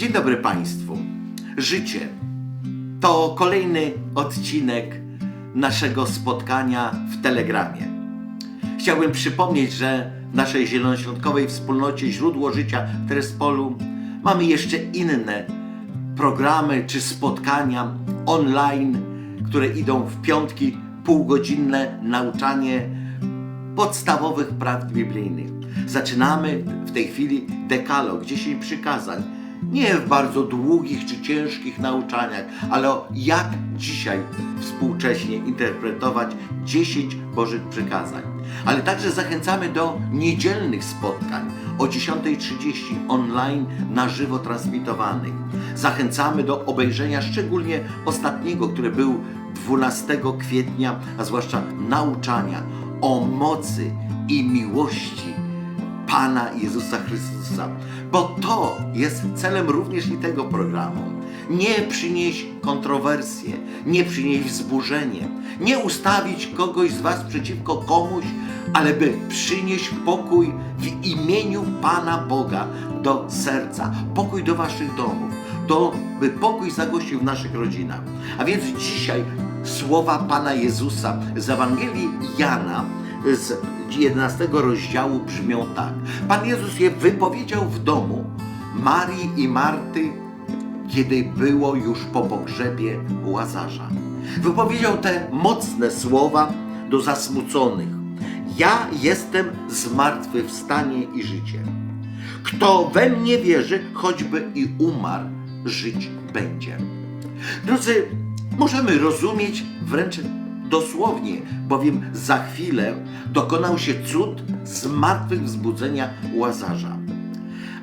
Dzień dobry Państwu. Życie to kolejny odcinek naszego spotkania w Telegramie. Chciałbym przypomnieć, że w naszej zielonoświątkowej wspólnocie Źródło Życia w Terespolu mamy jeszcze inne programy czy spotkania online, które idą w piątki, półgodzinne nauczanie podstawowych prawd biblijnych. Zaczynamy w tej chwili dekalog, 10 przykazań. Nie w bardzo długich czy ciężkich nauczaniach, ale o jak dzisiaj współcześnie interpretować 10 Bożych przykazań. Ale także zachęcamy do niedzielnych spotkań o 10.30 online na żywo transmitowanych. Zachęcamy do obejrzenia szczególnie ostatniego, który był 12 kwietnia, a zwłaszcza nauczania o mocy i miłości Pana Jezusa Chrystusa. Bo to jest celem również i tego programu. Nie przynieść kontrowersje, nie przynieść wzburzenie, nie ustawić kogoś z Was przeciwko komuś, ale by przynieść pokój w imieniu Pana Boga do serca, pokój do Waszych domów, do, by pokój zagościł w naszych rodzinach. A więc dzisiaj słowa Pana Jezusa z Ewangelii Jana z 11 rozdziału brzmią tak. Pan Jezus je wypowiedział w domu Marii i Marty, kiedy było już po pogrzebie Łazarza. Wypowiedział te mocne słowa do zasmuconych. Ja jestem zmartwychwstanie i życie. Kto we mnie wierzy, choćby i umarł, żyć będzie. Drodzy, możemy rozumieć wręcz dosłownie, bowiem za chwilę dokonał się cud zmartwychwzbudzenia Łazarza.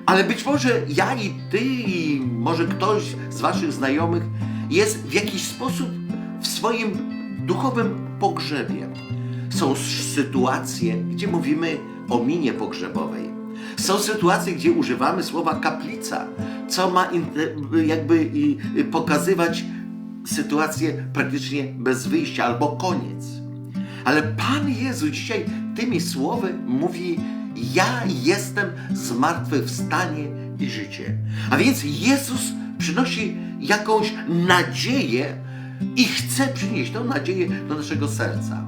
Ale być może ja i ty, i może ktoś z waszych znajomych jest w jakiś sposób w swoim duchowym pogrzebie. Są sytuacje, gdzie mówimy o minie pogrzebowej. Są sytuacje, gdzie używamy słowa kaplica, co ma jakby pokazywać sytuację praktycznie bez wyjścia albo koniec. Ale Pan Jezu dzisiaj tymi słowy mówi: Ja jestem zmartwychwstanie i życie. A więc Jezus przynosi jakąś nadzieję i chce przynieść tą nadzieję do naszego serca.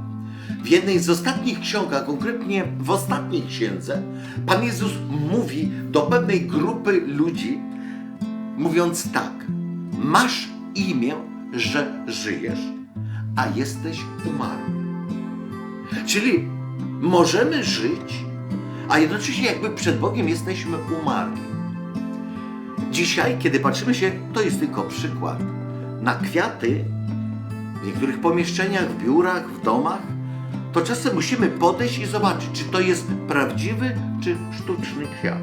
W jednej z ostatnich ksiąg, a konkretnie w ostatniej księdze, Pan Jezus mówi do pewnej grupy ludzi, mówiąc tak: Masz imię, że żyjesz, a jesteś umarły. Czyli możemy żyć, a jednocześnie jakby przed Bogiem jesteśmy umarli. Dzisiaj, kiedy patrzymy się, to jest tylko przykład, na kwiaty w niektórych pomieszczeniach, w biurach, w domach, to czasem musimy podejść i zobaczyć, czy to jest prawdziwy, czy sztuczny kwiat.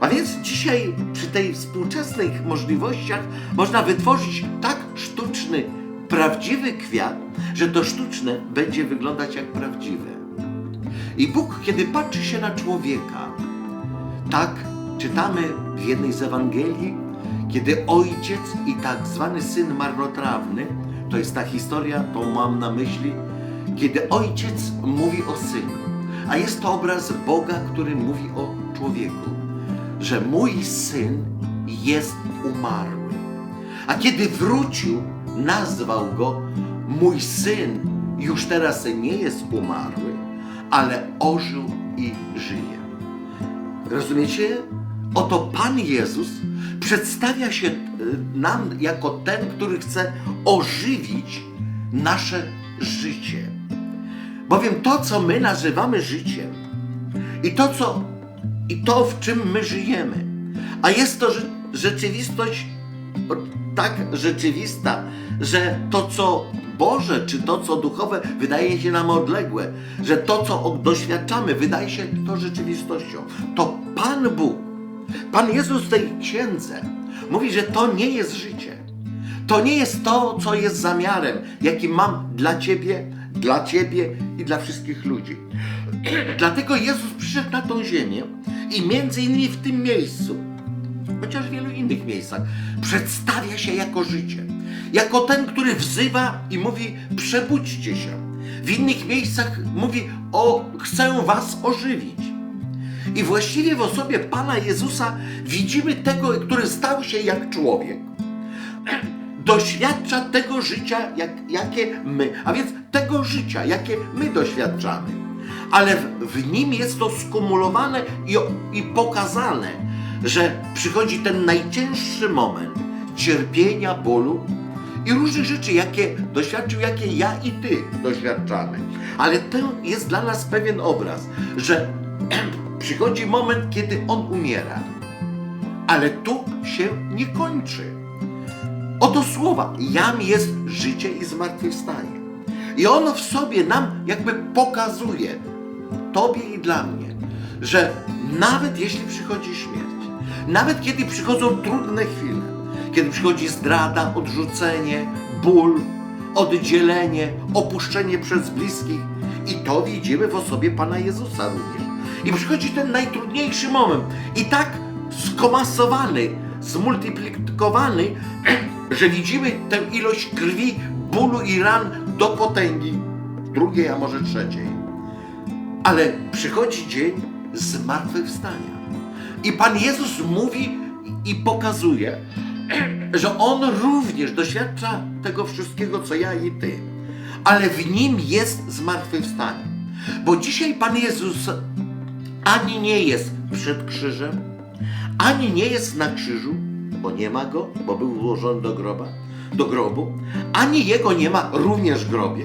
A więc dzisiaj przy tej współczesnych możliwościach można wytworzyć tak sztuczny, prawdziwy kwiat, że to sztuczne będzie wyglądać jak prawdziwe. I Bóg, kiedy patrzy się na człowieka, tak czytamy w jednej z Ewangelii, kiedy ojciec i tak zwany syn marnotrawny, to jest ta historia, tą mam na myśli, kiedy ojciec mówi o synu, a jest to obraz Boga, który mówi o człowieku, że mój syn jest umarły. A kiedy wrócił, nazwał go mój syn już teraz nie jest umarły, ale ożył i żyje. Rozumiecie? Oto Pan Jezus przedstawia się e, nam jako ten, który chce ożywić nasze życie. Bowiem to, co my nazywamy życiem i to, co, i to w czym my żyjemy, a jest to rze- rzeczywistość tak rzeczywista, że to, co Boże, czy to, co duchowe, wydaje się nam odległe, że to, co doświadczamy, wydaje się to rzeczywistością. To Pan Bóg, Pan Jezus w tej księdze mówi, że to nie jest życie. To nie jest to, co jest zamiarem, jaki mam dla Ciebie, dla Ciebie i dla wszystkich ludzi. Dlatego Jezus przyszedł na tą ziemię i między innymi w tym miejscu, chociaż w wielu innych miejscach, przedstawia się jako życie. Jako ten, który wzywa i mówi: przebudźcie się. W innych miejscach mówi: o, chcę was ożywić. I właściwie w osobie Pana Jezusa widzimy tego, który stał się jak człowiek. Doświadcza tego życia, jak, jakie my, a więc tego życia, jakie my doświadczamy. Ale w, w nim jest to skumulowane i, i pokazane, że przychodzi ten najcięższy moment cierpienia, bólu i różnych rzeczy, jakie doświadczył, jakie ja i ty doświadczamy. Ale to jest dla nas pewien obraz, że przychodzi moment, kiedy on umiera. Ale tu się nie kończy. Oto słowa, jam jest życie i zmartwychwstanie. I ono w sobie nam jakby pokazuje, Tobie i dla mnie, że nawet jeśli przychodzi śmierć, nawet kiedy przychodzą trudne chwile, kiedy przychodzi zdrada, odrzucenie, ból, oddzielenie, opuszczenie przez bliskich, i to widzimy w osobie Pana Jezusa również. I przychodzi ten najtrudniejszy moment, i tak skomasowany, zmultiplikowany, że widzimy tę ilość krwi, bólu i ran do potęgi drugiej, a może trzeciej. Ale przychodzi dzień zmartwychwstania. I Pan Jezus mówi i pokazuje, że On również doświadcza tego wszystkiego, co ja i Ty. Ale w Nim jest zmartwychwstanie. Bo dzisiaj Pan Jezus ani nie jest przed krzyżem, ani nie jest na krzyżu, bo nie ma go, bo był włożony do groba, do grobu, ani jego nie ma również w grobie,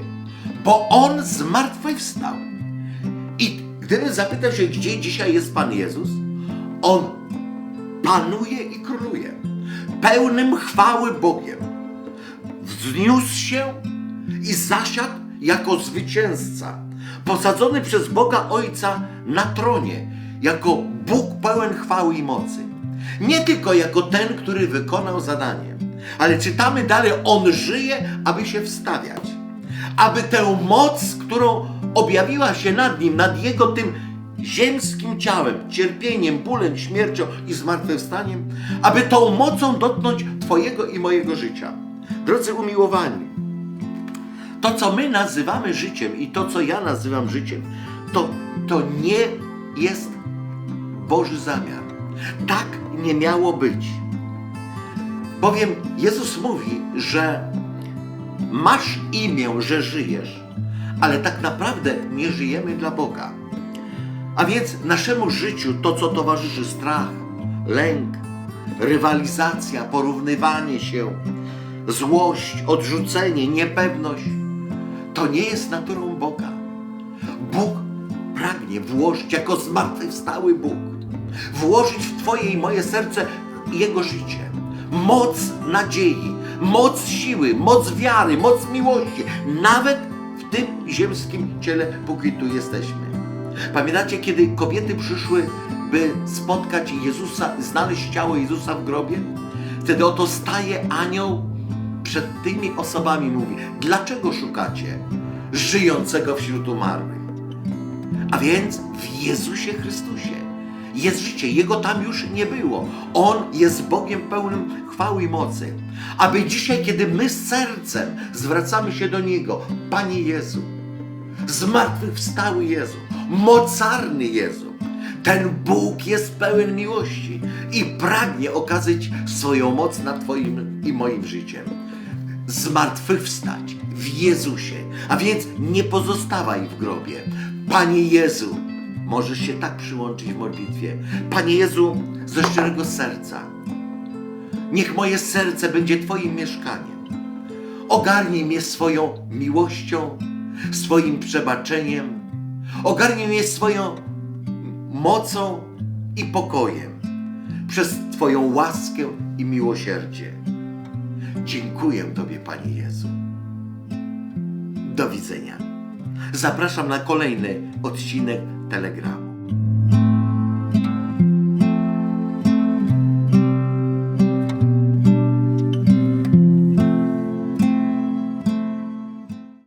bo on zmartwychwstał. I gdybym zapytał się, gdzie dzisiaj jest Pan Jezus, on panuje i króluje, pełnym chwały Bogiem. Wzniósł się i zasiadł jako zwycięzca, posadzony przez Boga Ojca na tronie, jako Bóg pełen chwały i mocy. Nie tylko jako ten, który wykonał zadanie, ale czytamy dalej, On żyje, aby się wstawiać. Aby tę moc, którą objawiła się nad Nim, nad Jego tym ziemskim ciałem, cierpieniem, bólem, śmiercią i zmartwychwstaniem, aby tą mocą dotknąć Twojego i mojego życia. Drodzy umiłowani, to, co my nazywamy życiem i to, co ja nazywam życiem, to, to nie jest Boży zamiar. Tak nie miało być. Bowiem Jezus mówi, że masz imię, że żyjesz, ale tak naprawdę nie żyjemy dla Boga. A więc naszemu życiu to, co towarzyszy strach, lęk, rywalizacja, porównywanie się, złość, odrzucenie, niepewność, to nie jest naturą Boga. Bóg pragnie włożyć jako zmartwychwstały Bóg, włożyć w Twoje i moje serce Jego życie, moc nadziei, moc siły, moc wiary, moc miłości, nawet w tym ziemskim ciele, póki tu jesteśmy. Pamiętacie, kiedy kobiety przyszły, by spotkać Jezusa, znaleźć ciało Jezusa w grobie? Wtedy oto staje anioł przed tymi osobami mówi: Dlaczego szukacie żyjącego wśród umarłych? A więc w Jezusie Chrystusie jest życie. Jego tam już nie było. On jest Bogiem pełnym chwały i mocy. Aby dzisiaj, kiedy my z sercem zwracamy się do Niego, Panie Jezu, zmartwychwstały Jezu, mocarny Jezu, ten Bóg jest pełen miłości i pragnie okazać swoją moc nad Twoim i moim życiem. Zmartwychwstać w Jezusie, a więc nie pozostawaj w grobie. Panie Jezu, możesz się tak przyłączyć w modlitwie. Panie Jezu, ze szczerego serca, niech moje serce będzie Twoim mieszkaniem. Ogarnij mnie swoją miłością, swoim przebaczeniem, ogarnij mnie swoją mocą i pokojem przez Twoją łaskę i miłosierdzie. Dziękuję Tobie, Panie Jezu. Do widzenia. Zapraszam na kolejny odcinek Telegramu.